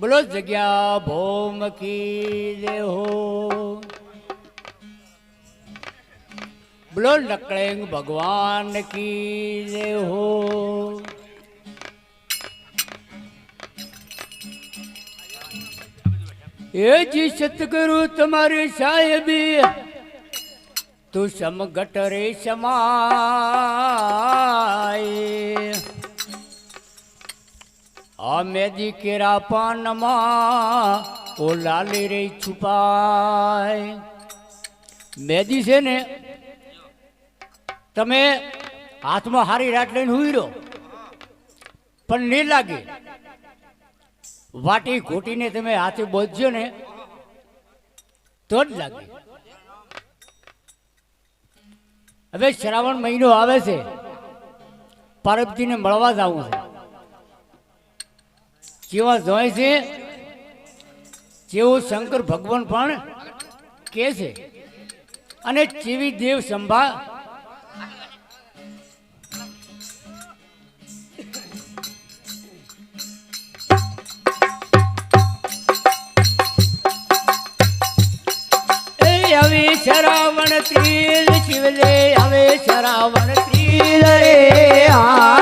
બોલો, જગ્યા ભોમ દેહો બોલો, નકળેંગ ભગવાન કી દેહો એ જી સતગુરુ તમારી સાહેબી, તું સમગટ રે સમાય. આ દીકરા કેરા પાનમાં ઓ લાલી રે છુપાય. મેદી છે ને, તમે હાથમાં હારી રાટ લઈને હુઈ રહો. પણ નહીં લાગે. વાટી ઘોટીને તમે હાથે બોધજો ને, તો જ લાગે. હવે શ્રાવણ મહિનો આવે છે. પાર્વતીને મળવા જવું છે. જેવા જોય છે? જેવું શંકર ભગવાન પણ કે છે. અને જેવી દેવ સંભા હવે શ્રાવણ ત્રીજ, શિવલે હવે શરાવણ ત્રીજ રે આ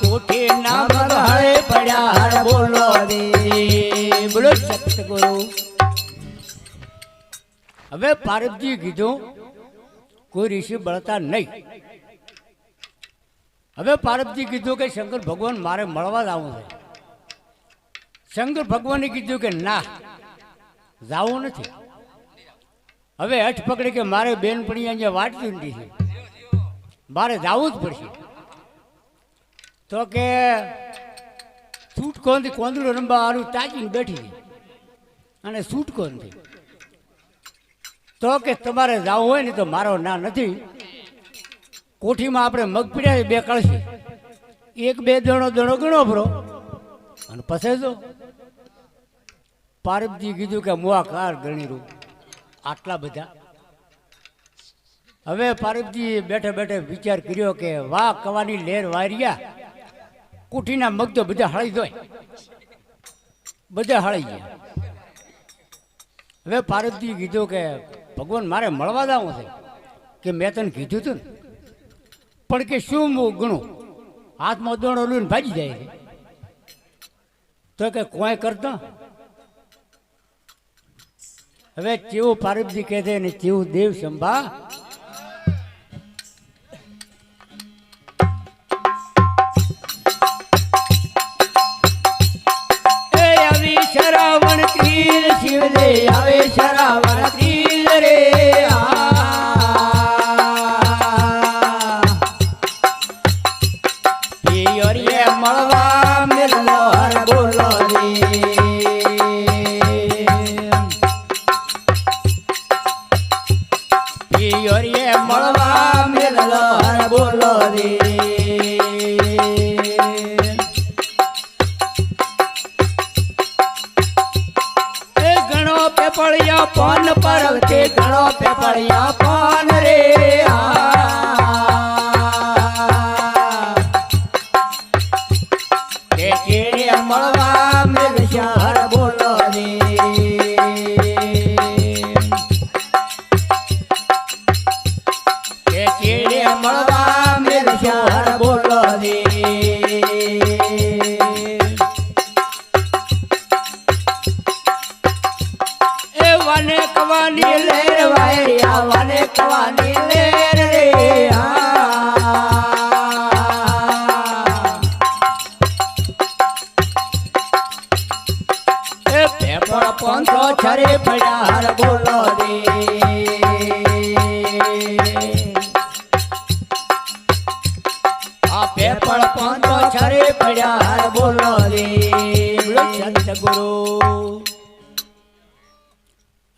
કોઠી ના મગહાળે પડ્યા હર બોલો દે બોલો સતગુરુ હવે પારબજી કીધું કોઈ ઋષિ બળતા નહીં. હવે પાર્વતી કીધું કે શંકર ભગવાન મારે મળવા જ છે. શંકર ભગવાને કીધું કે ના જાવું નથી. હવે હઠ પકડી કે મારે બેનપણી અહીંયા વાટતી નથી. છે મારે જવું જ પડશે. તો કે છૂટકો નથી કોંદડું રંબા આરું તાકીને બેઠી અને છૂટકો નથી તો કે તમારે જવું હોય ને તો મારો ના નથી. કોઠીમાં આપણે મગપીડ્યા બે કળશી. એક બે દણો દણો ગણો ભરો. અને પછી જો પારબજી કીધું કે મુઆકાર ગણી રૂ. આટલા બધા. હવે પાર્વતી બેઠે બેઠે વિચાર કર્યો કે વાહ, કવાની લેર વાર્યા. કોઠીના મગ તો બધા હળી દોય બધા હળી ગયા. હવે પાર્વતી કીધું કે, ભગવાન, મારે મળવા દાવું છે. કે મેં તને કીધું હતું ને. પણ કે શું ગણું? હાથમાં દોણો લઈને ભાગી જાય છે. તો કે કોઈ કરતા? હવે ચેવું પાર્વતી કહે છે ને, ચેવું દેવ સંભા પેપળ છરે પડ્યા હર બોલો રે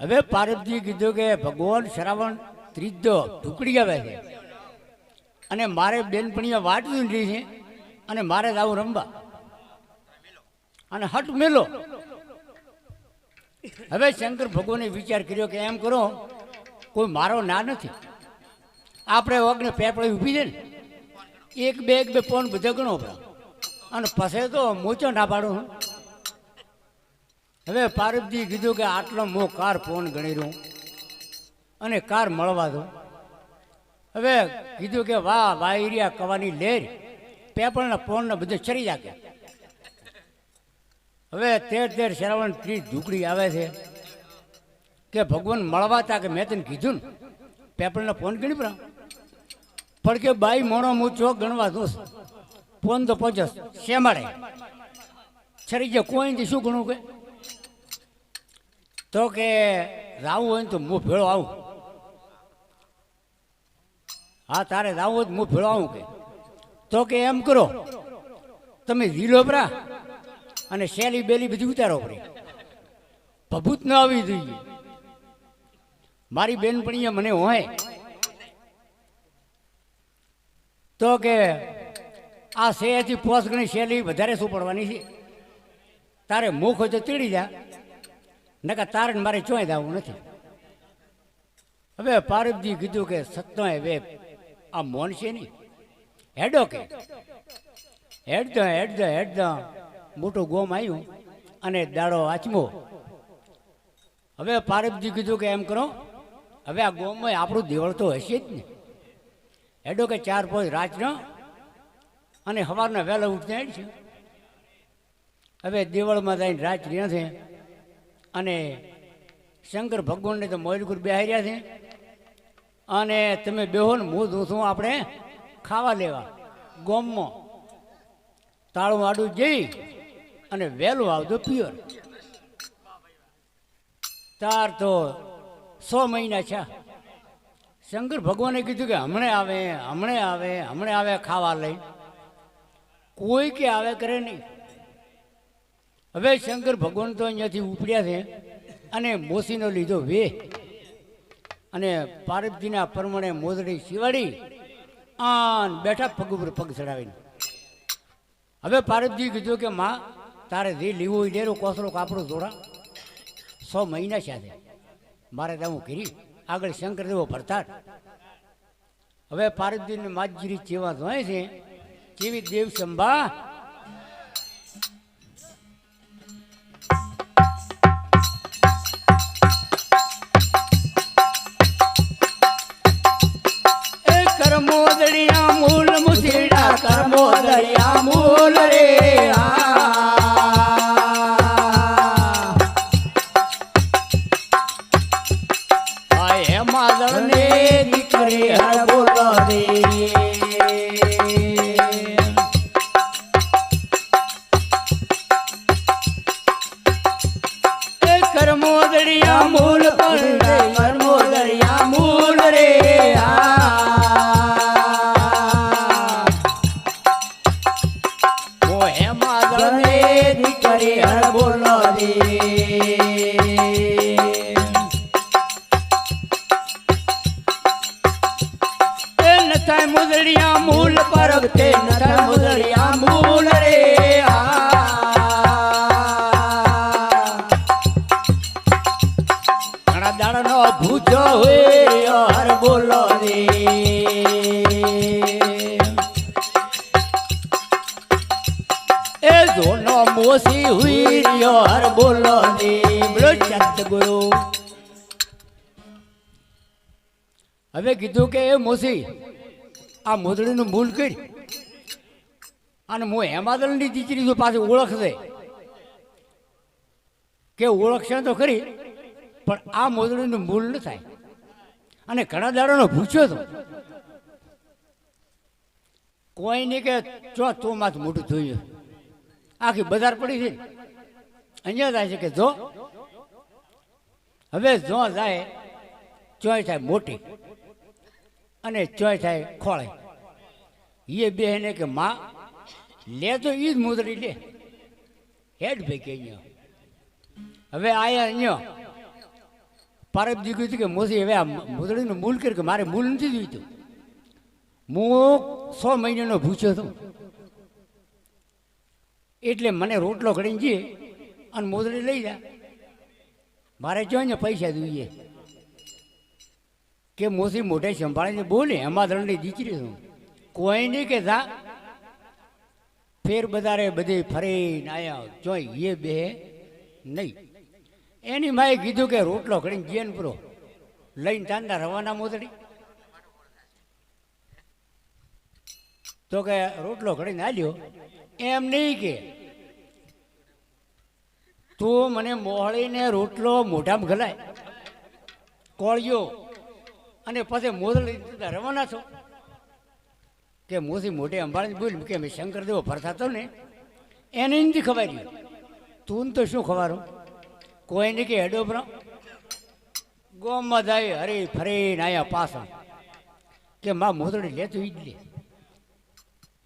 હવે પાર્વતી કીધું કે, ભગવાન શ્રાવણ ત્રીજો ટુકડી આવે છે. અને મારે બેનપણીએ વાટ લીધી છે અને મારે જવું રમવા. અને હટ મેલો. હવે શંકર ભગવાને વિચાર કર્યો કે, એમ કરો, કોઈ મારો ના નથી. આપણે વગને પેપડે ઊભી છે ને એક બે એક બે પોન બધા ગણો અને પછી તો મોચો ના પાડું હવે પારબજી કીધું કે આટલો મો કાર ફોન ગણી રહ્યું અને કાર મળવા દો. હવે કીધું કે વાહ વાયરિયા કવાની લેર. પેપરના પોનને બધે ચરી જાગ્યા હવે તેર તેર શ્રાવણ ત્રીસ ઢુકડી આવે છે. કે ભગવાન મળવા તા કે મેં તને કીધું ને? પેપરના ફોન ગણી પરા પણ કે બાઈ મોણો હું ચો ગણવા દોસ ફોન તો પહોંચસ શેમાડે છરી જે કોઈ શું ગણું કે? તો કે રાવું હોય ને તો હું ભેળો આવું. હા, તારે રાવું હોય તો હું ભેળો આવું કે. તો કે એમ કરો. તમે ઝીલો ભરા અને શેલી બેલી બધી ઉતારો પડી ભભૂત ન આવી જોઈએ. મારી બેનપણીએ મને હોય તો કે આ શેથી પોસ ગણી શેલી વધારે શું પડવાની છે. તારે મુખ હોય તો તીડી જા નકા તારે મારે ચોય જવું નથી. હવે પારબજી કીધું કે સત્તો હવે આ મોન છે નહીં. હેડો કે. હેડ હેડ દો હેડ મોટું ગોમ આવ્યું અને દાડો આચમો. હવે પારૂપજી કીધું કે એમ કરો, હવે આ ગોમમાં આપણું દેવળ તો હશે જ ને. હેડો કે ચાર પાંચ રાતનો અને સવારના વહેલા ઉઠતા છે હવે દેવળમાં જઈને રાત રહ્યા છે અને શંકર ભગવાનને તો મોરગુર બેહાર્યા છે. અને તમે બેહો ને હું જોશું આપણે ખાવા લેવા. ગોમમાં તાળું આડું જઈ અને વહેલું આવજો પિયર. તાર તો સો મહિના છે. શંકર ભગવાને કીધું કે હમણે આવે હમણે આવે હમણે આવે ખાવા લઈ. કોઈ કે આવે કરે નહીં. હવે શંકર ભગવાન તો અહીંયાથી ઉપડ્યા છે અને મોસીનો લીધો વે અને પાર્વતીના પરમણે મોદડી શિવાડી આન બેઠા પગ ઉપર પગ ચડાવીને. હવે પાર્વતી કીધું કે માં, તારે જે લીવું હોય લેરો કોસરો કાપડો જોડા સો મહિના સાથે મારે ત્યાં કરી આગળ શંકર દેવો ભરતા હવે પાર્વતીને માજગીરી જેવા ધોય છે જેવી દેવ સંભા મોસી આ મોદડીનું મૂલ કરી અને હું હેમાદલની દીકરી પાછી ઓળખશે, કે ઓળખશે તો ખરી, પણ આ મોદડીનું મૂલ ન થાય. અને ઘણા દાડાનો ભૂખ્યો હતો. કોઈ નહીં કે ચો તું માથું મોટું જોયું આખી બજાર પડી છે અહીંયા થાય છે કે જો? હવે જો જાય, ચોય થાય મોટી. અને ચોય થાય ખોળે. એ બેહને કે, માં, લે તો એ જ મુદરી લે. હેડ કે અહીંયા. હવે આયા અહીંયા. પારબજી કહ્યું હતું કે, મોસી, હવે આ મુદરીનું મૂલ કર કે મારે મૂલ નથી જોઈતું. હું સો મહિનાનો ભૂખ્યો હતો. એટલે મને રોટલો ઘડીને જઈએ અને મોદરી લઈ જા. મારે જો ને પૈસા જોઈએ. કે મોસી મોઢે સંભાળીને બોલે ત્રણની દીકરી છું કોઈ નહીં કે જા ફેર બધારે બધે ફરીને આવ્યા જોઈ એ બે નહીં. એની માએ કીધું કે રોટલો ઘડીને જેન પૂરો લઈને તાંડા રવાના મોતડી. તો કે રોટલો ઘડીને આલ્યો. એમ નહીં કે. તું મને મોહળીને રોટલો મોઢામાં ગલાય કોળિયો અને પછી દીધા રવાના છો. કે મોથી મોઢે અંબાણી બોલ કે મેં શંકર દેવો ફરતા ને? એને નથી ખવાય તું તો શું ખવારો કોઈ નહીં કે હેડો બ્રો. ગોમમાં જાય હરી ફરીને આયા પાછા. કે માં મોદડી લેતું ઈ જ લે.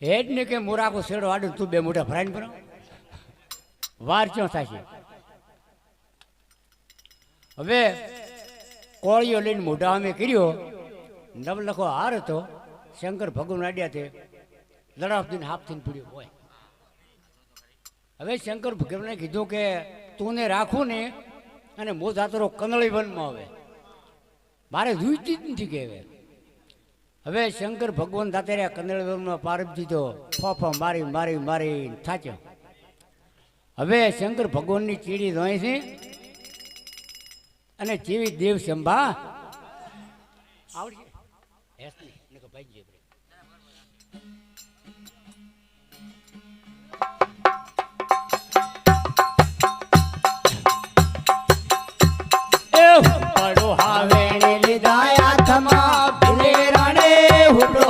હેડ ને કે મોરાકો શેડો આડું તું બે મોટા ફરાઈને બનો વાર ક્યાં થશે? હવે કોળીઓ લઈને મોઢા અમે કર્યો નવલખો હાર હતો. શંકર ભગવાન આડ્યા તે. લડાફથી થઈને પીડ્યો હોય. હવે શંકર ભગવાને કીધું કે તું ને રાખું ને અને મો જાતરો કંદળી વનમાં આવે. મારે જોઈતી જ નથી કે હવે. શંકર ભગવાન દાતે કંદળી વનમાં પારપ દીધો. ફોફા મારી મારી મારી, થાચ્યો. હવે શંકર ભગવાનની ચીડી ધોય છે. અને જેવી દેવ સંભા આવડશે હેસ નહીં, નકર ભાગી જઈએ આપણે. એ પડો હાવે વેણે લીધા હાથમાં ભીલે રણે હુડો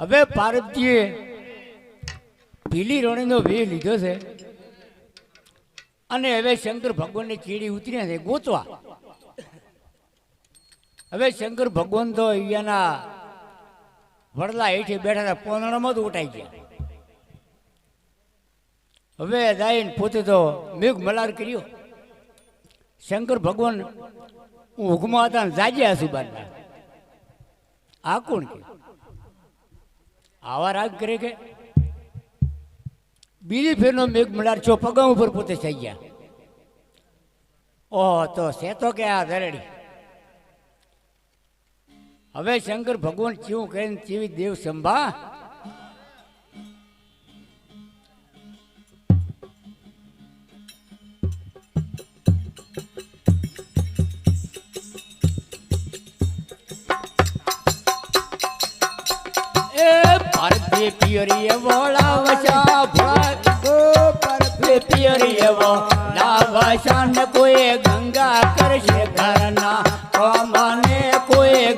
હવે પાર્વતીએ પીલી રણીનો વે લીધો છે અને હવે શંકર ભગવાનની ચીડી ઉતર્યા છે ગોતવા. હવે શંકર ભગવાન તો અહીંયાના વડલા હેઠી બેઠા હતા પોનડામાં જ ઉટાઈ ગયા. હવે દાઈને પોતે તો મેઘ મલાર કર્યો. શંકર ભગવાન ઊંઘમાં હતા જાજ્યા જાગ્યા સુબાના આ કોણ કે? આવા રાગ કરે કે? બીજી ફેરનો મેઘ મલાર છો, પગા ઉપર પોતે થઈ ગયા ઓહો, તો છે તો કે આ ધરડી હવે શંકર ભગવાન ચીવું કહીને ચીવી દેવ સંભા. પરથી પિયરીએ વળા વશા ભળો. પરથી પિયરીએ વળા વશાન કોઈ ગંગા કરશે ઘરના. કમને કોઈ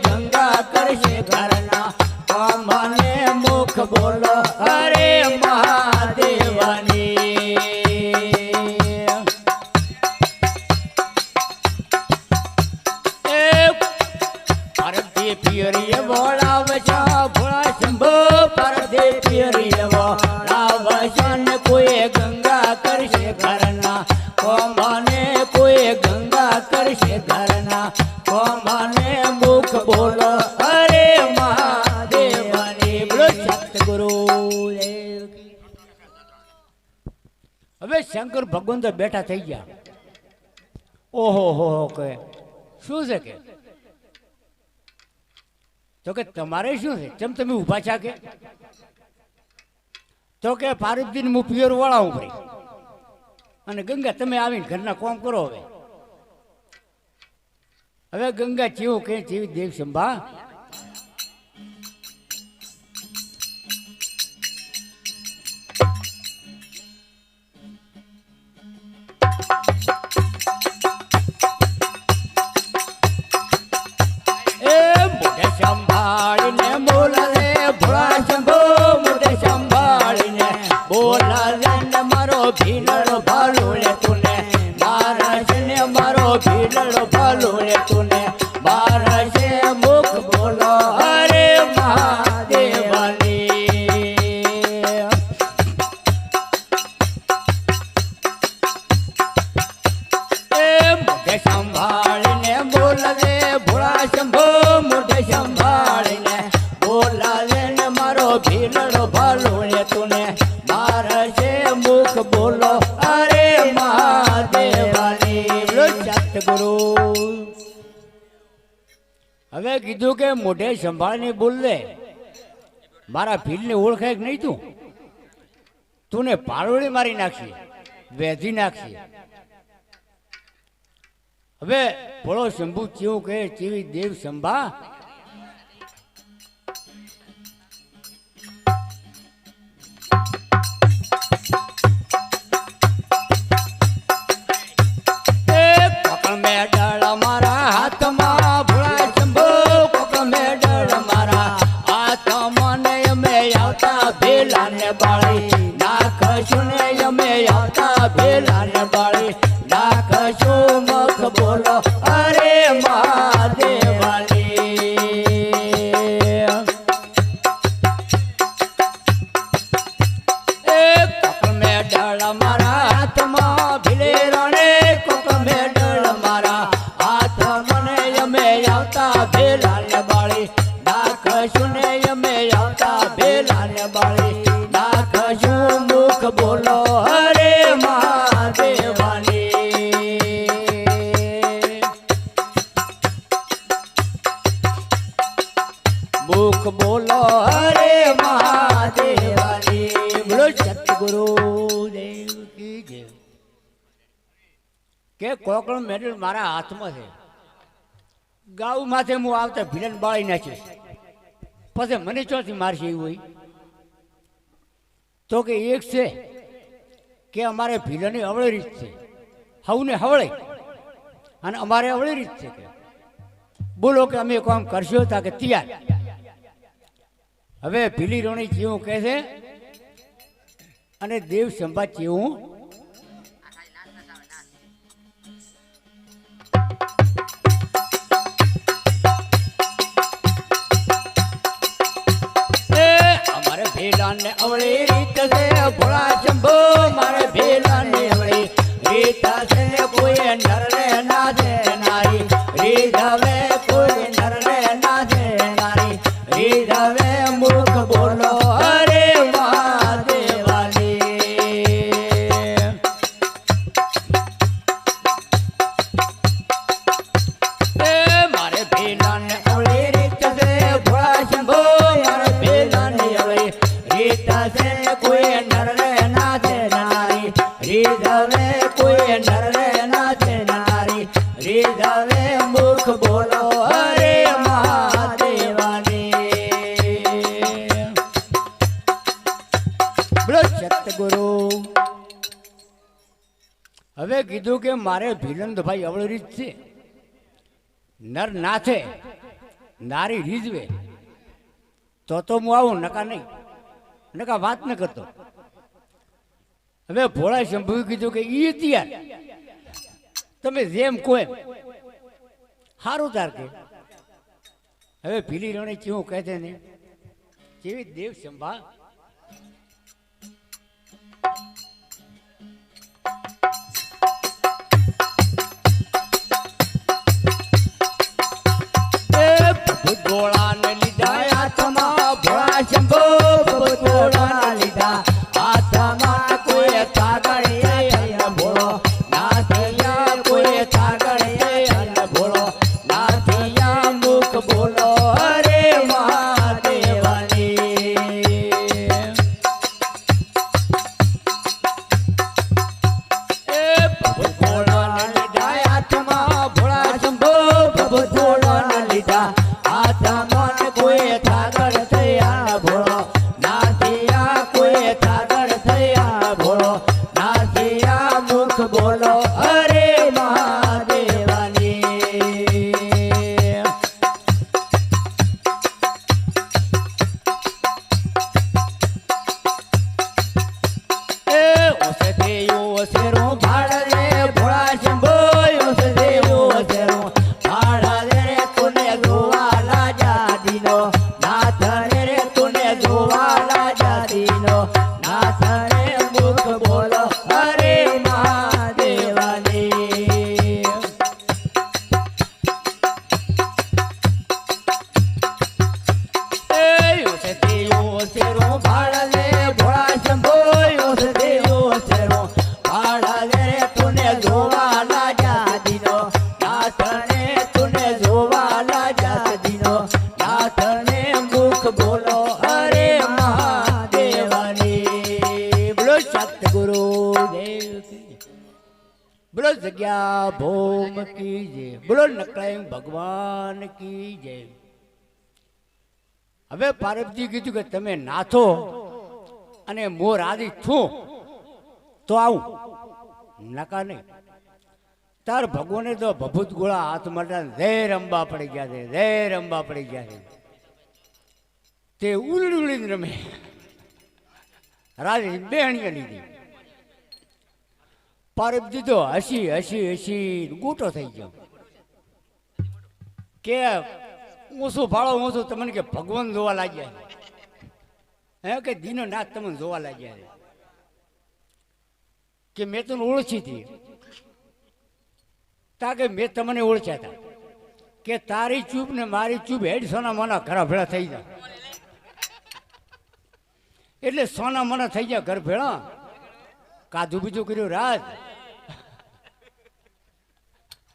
શંકર બેઠા થઈ ગયા. ઓહો, હો હો કે શું છે કે? તો કે તમારે શું છે? કેમ તમે ઊભા છા કે? તો કે ફારુદ્દીન હું પિયર વળાવું ભાઈ. અને ગંગા, તમે આવીને ઘરના કોમ કરો હવે. હવે ગંગા ચેવું કે જેવી દેવ સંભા કે મોઢે લે મારા ભીલને ઓળખાય નહીં તું? તું ને પાળોળી મારી નાખી, વેધી નાખી. હવે ભોળો શંભુ ચેવું કહે તેવી દેવ સંભા? આવતા ભેલા ને બાળી. નાખશું ને અમે આવતા ભેલા ને બાળી નાખશું મુખ બોલો હરે મહાદેવાની. મુખ બોલો હરે મહાદેવાની. દેવ કે કોકણ મેડલ મારા હાથમાં છે. ગાઉ માથે હું આવતા ભીલન બાળી નાખીશ. પછી મને ચોથી મારશે એવું હોય? તો કે એક છે કે અમારે ભીલની અવળી રીત છે. હવને હવળે. અને અમારે અવળી રીત છે કે. બોલો કે અમે કામ કરશો તા કે તૈયાર. હવે ભીલી રોણી જેવું કહે છે, અને દેવ સંભા જેવું ભેલાને અવળી રીત છે, ભોળા શંભો મારે ભેલાને અવળી. રીત છે, કોઈ નરને ના દે નારી રીત હવે કોઈ નરને ના દે નારી રીત હવે મુખ બોલો, અરે મારે ભેલાને કીધું કે મારે ભીલંદભાઈ અવળ રીત છે. નર નાથે, નારી રીઝવે. તો તો હું આવું, નકા નહીં. નકા વાત ન કરતો. હવે ભોળા શંભુએ કીધું કે ઈ અત્યાર. તમે જેમ કહો એમ. સારું તાર કે. હવે ભીલી રણી કેવું કહે છે ને કેવી દેવ સંભા dá. બોલો નકળાઈ ભગવાન કી જય. હવે પાર્વતી કીધું કે તમે નાથો અને મોર આદિ છું, તો આવું. નકા નહીં. તાર ભગવાને તો ભભૂત ગોળા હાથ માટે ઝેર અંબા પડી ગયા છે ઝેર અંબા પડી ગયા છે. તે ઉલડી ઉડીને રમે. રાજ બેહણીએ લીધી. પાર્વતી તો હસી હસી હસી ગોટો થઈ ગયો. કે ઊંસું ફાળો ઊંસું તમને કે ભગવાન જોવા લાગ્યા હે, કે દીનો નાથ તમને જોવા લાગ્યા કે મેં તને ઓળખી હતી. તા કે મેં તમને ઓળખ્યા હતા કે તારી ચૂપ ને મારી ચૂપ હેડ સોના મોના ઘરા ભેળા થઈ જાય એટલે સોના મોના થઈ જાય ઘર ભેળા. કાધું બીજું કર્યું રાત